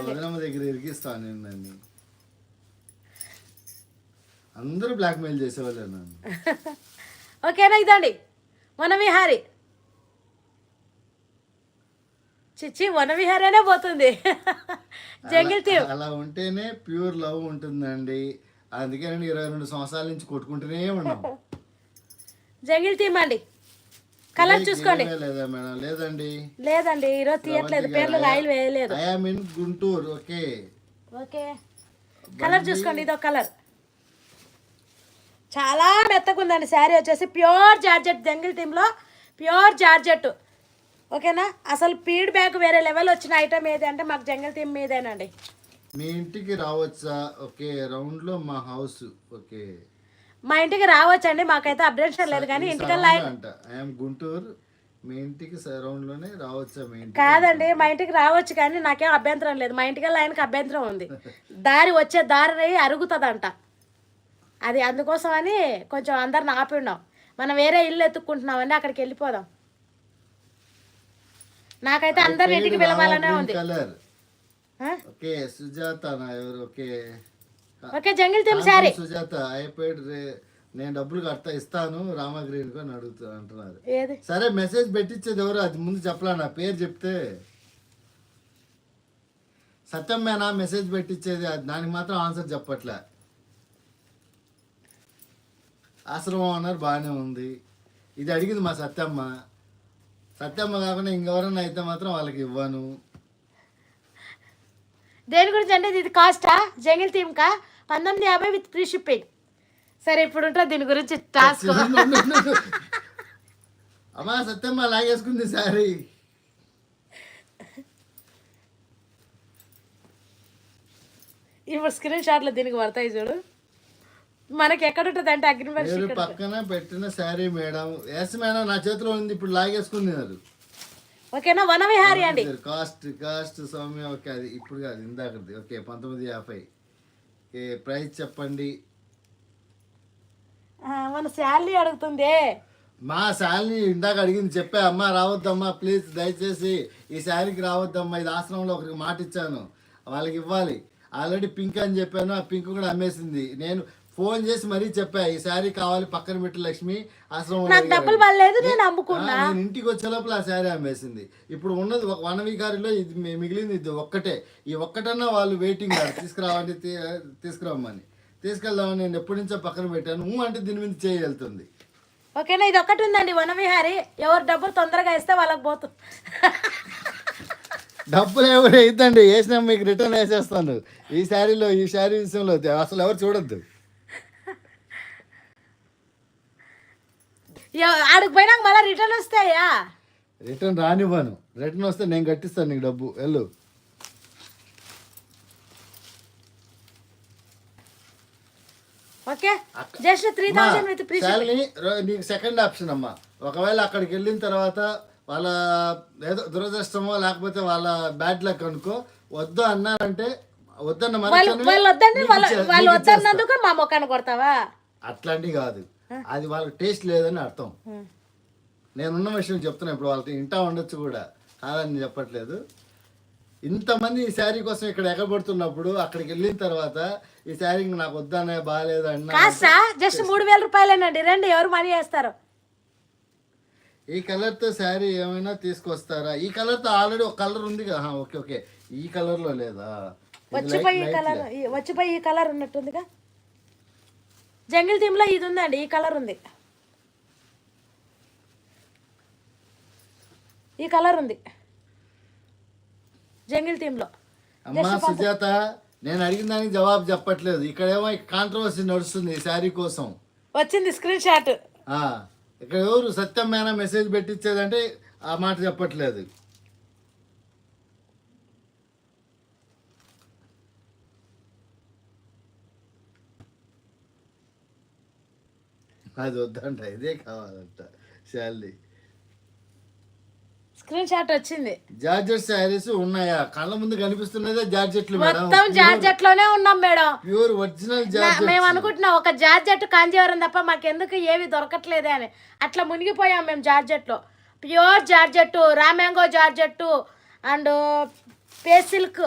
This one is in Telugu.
వదినమ్మ దగ్గర ఇరికిస్తాను నేను నన్ను అందరూ బ్లాక్మెయిల్ చేసేవాళ్ళే నన్ను ఓకేనా ఇదండి. వనవిహారి. చిచ్చి వనవిహారేనే పోతుంది. జంగిల్ తీవ్ అలా ఉంటేనే ప్యూర్ లవ్ ఉంటుందండి. అందుకే నేను ఇరవై రెండు సంవత్సరాల నుంచి కొట్టుకుంటూనే ఉన్నాం. జంగిల్ తీమ్ అండి. కలర్ చూసుకోండి. ఏమీ లేదా మేడం? లేదండి. లేదండి ఈరోజు తీయట్లేదు. పేర్లు రాయలు వేయలేదు. In Guntur okay. Okay. Colour చూసుకోండి ఇదో కలర్ చాలా మెత్తగా ఉందండి శారీ వచ్చేసి. ప్యూర్ జార్జెట్ జంగిల్ టీంలో ప్యూర్ జార్జెట్ ఓకేనా? అసలు ఫీడ్ బ్యాక్ వేరే లెవెల్ వచ్చిన ఐటమ్ ఏది అంటే మాకు జంగిల్ టీమ్ మీదేనండి. మీ ఇంటికి రావచ్చా? ఓకే రౌండ్లో మా హౌస్ ఓకే. మా ఇంటికి రావచ్చండి మాకైతే అప్డేషన్ లేదు కానీ ఇంటికల్లా గుంటూరు మీ ఇంటికి సరౌండ్లోనే రావచ్చా కాదండి మా ఇంటికి రావచ్చు కానీ నాకేం అభ్యంతరం లేదు. మా ఇంటికి ఆయనకి అభ్యంతరం ఉంది. దారి వచ్చే దారి అరుగుతుందంట. అది అందుకోసం అని కొంచెం అందరిని ఆపి ఉన్నాం మనం వేరే ఇల్లు ఎత్తుక్కుంటున్నామని అక్కడికి వెళ్ళిపోదాం. నాకైతే అందరి ఇంటికి పిలవాలనే ఉంది? ఓకే సుజాత ఎవరు? Okay. Okay jungle team sari. Sujatha అయిపోయాడు రే. నేను డబ్బులు కడతా ఇస్తాను రామగ్రీన్ అని అడుగుతా అంటున్నారు. ఏది? సరే మెసేజ్ పెట్టించేది ఎవరు? అది ముందు చెప్పలా? నా పేరు చెప్తే. సత్యమ్మేనా మెసేజ్ పెట్టించేది అది. దానికి మాత్రం ఆన్సర్ చెప్పట్లే. ఆశ్రమం అన్నారు బాగానే ఉంది. ఇది అడిగింది మా సత్యమ్మ. సత్యమ్మ కాకుండా ఇంకెవరన్నా అయితే మాత్రం వాళ్ళకి ఇవ్వను. దేని గురించి అంటే ఇది కాస్టా? జంగిల్ థీమ్ కా పంతొమ్మిది యాభై విత్ ఫ్రీ షిప్పింగ్. సరే ఇప్పుడు ఉంటుంది దీని గురించి టాస్క్. అమ్మా సత్యమ్మ లాగేసుకుంది సారీ. ఇప్పుడు స్క్రీన్ షాట్లు దీనికి పడతాయి చూడు. మనకి ఎక్కడ ఉంటుంది అంటే అగ్రిమెంట్ పక్కన పెట్టిన శారీ మేడం. ఎస్ మేడం నా చేతిలో ఉంది ఇప్పుడు లాగేసుకున్నారు ఓకేనా? వనవిహారి అండి. కాస్ట్ కాస్ట్ సౌమ్య ఓకే అది ఇప్పుడు కాదు ఇందాకది. ఓకే పంతొమ్మిది యాభై. ప్రైస్ చెప్పండి? మన శాలరీ అడుగుతుంది. మా శాలరీ ఇందాక అడిగింది చెప్పే అమ్మా రావద్దమ్మా ప్లీజ్ దయచేసి ఈ శారీకి రావద్దమ్మా ఇది ఆశ్రమంలో ఒకరికి మాట ఇచ్చాను. వాళ్ళకి ఇవ్వాలి. ఆల్రెడీ పింక్ అని చెప్పాను ఆ పింక్ కూడా అమ్మేసింది. నేను ఫోన్ చేసి మరీ చెప్పా ఈ శారీ కావాలి పక్కన పెట్టి లక్ష్మి ఆశ్రమం నాకు డబ్బులు పడలేదు నేను అమ్ముకున్నా నేను ఇంటికి వచ్చే లోపల ఆ శారీ అమ్మేసింది ఇప్పుడు ఉన్నది ఒక వన వికారిలో ఇది మిగిలింది ఇది ఒక్కటే. ఈ ఒక్కటన్నా వాళ్ళు వెయిటింగ్ తీసుకురావండి తీసుకురమ్మని. తీసుకెళ్దామని నేను ఎప్పటి నుంచో పక్కన పెట్టాను. అంటే దీని మీద చేయి వెళ్తుంది. ఓకేనా ఇది ఒకటి ఉందండి వనవిహారి ఎవరు డబ్బులు తొందరగా ఇస్తే వాళ్ళకి పోతుంది డబ్బులు ఎవరు వేయద్దండి. వేసినా మీకు రిటర్న్ వేసేస్తాను. ఈ శారీలో ఈ శారీ విషయంలో అసలు ఎవరు చూడొద్దు. ఆడికి పోయినాక మళ్ళీ రిటర్న్ వస్తాయా? రిటర్న్ రానివ్వను. రిటర్న్ వస్తే నేను కట్టిస్తాను నీకు డబ్బు. వెళ్ళు. Okay. Just three thousand with free Shalini రో- నీకు సెకండ్ ఆప్షన్ అమ్మా. ఒకవేళ అక్కడికి వెళ్ళిన తర్వాత వాళ్ళ ఏదో దురదృష్టమో లేకపోతే వాళ్ళ బ్యాడ్ లక్ అనుకో వద్దు అన్నారంటే వద్దన్న వాళ్ళు వద్దండి వాళ్ళు. వద్దన్నందుకు మా మొక్కను కొడతావా? అట్లాంటివి కాదు. అది వాళ్ళకి టేస్ట్ లేదని అర్థం. నేనున్న విషయం చెప్తున్నా ఇప్పుడు వాళ్ళకి ఇంటా ఉండొచ్చు కూడా. కాదని చెప్పట్లేదు. ఇంతమంది ఈ శారీ కోసం ఇక్కడ ఎగబడుతున్నప్పుడు అక్కడికి వెళ్ళిన తర్వాత ఈ శారీ నాకు వద్దనే బాగాలేదు అన్న జస్ట్ మూడు వేల రూపాయలేనండి. రండి ఎవరు మనీ వేస్తారు? ఈ కలర్తో శారీ ఏమైనా తీసుకొస్తారా? ఈ కలర్తో ఆల్రెడీ ఒక కలర్ ఉంది కదా. Okay okay. ఈ కలర్లో లేదా వచ్చిపోయి కలర్ వచ్చిపోయి ఈ కలర్ ఉన్నట్టుందిగా? జంగిల్ థీమ్లో ఇది ఉందండి ఈ కలర్ ఉంది. ఈ కలర్ ఉంది. జంగిల్ థీమ్లో అమ్మా సుజాత నేను అడిగిన దానికి జవాబు చెప్పట్లేదు. ఇక్కడేమో కాంట్రవర్సీ నడుస్తుంది ఈ శారీ కోసం. వచ్చింది స్క్రీన్ షాట్ ఇక్కడ ఎవరు సత్యమైన మెసేజ్ పెట్టించేదంటే ఆ మాట చెప్పట్లేదు. అది వద్దంట ఇదే కావాలంట శాలరీ స్క్రీన్ షాట్ వచ్చింది. జార్జెట్ శారీస్ ఉన్నాయా? కళ్ళ ముందు కనిపిస్తున్నదే జార్జెట్లు మొత్తం జార్జెట్లోనే ఉన్నాం మేడం. ప్యూర్ ఒరిజినల్ జార్జెట్ మేము అనుకుంటున్నాం ఒక జార్జెట్ కాంజీవరం తప్ప మాకెందుకు ఏవి దొరకట్లేదే అని. అట్లా మునిగిపోయాం మేము జార్జెట్లో. Pure georgette raw mango georgette and pay silk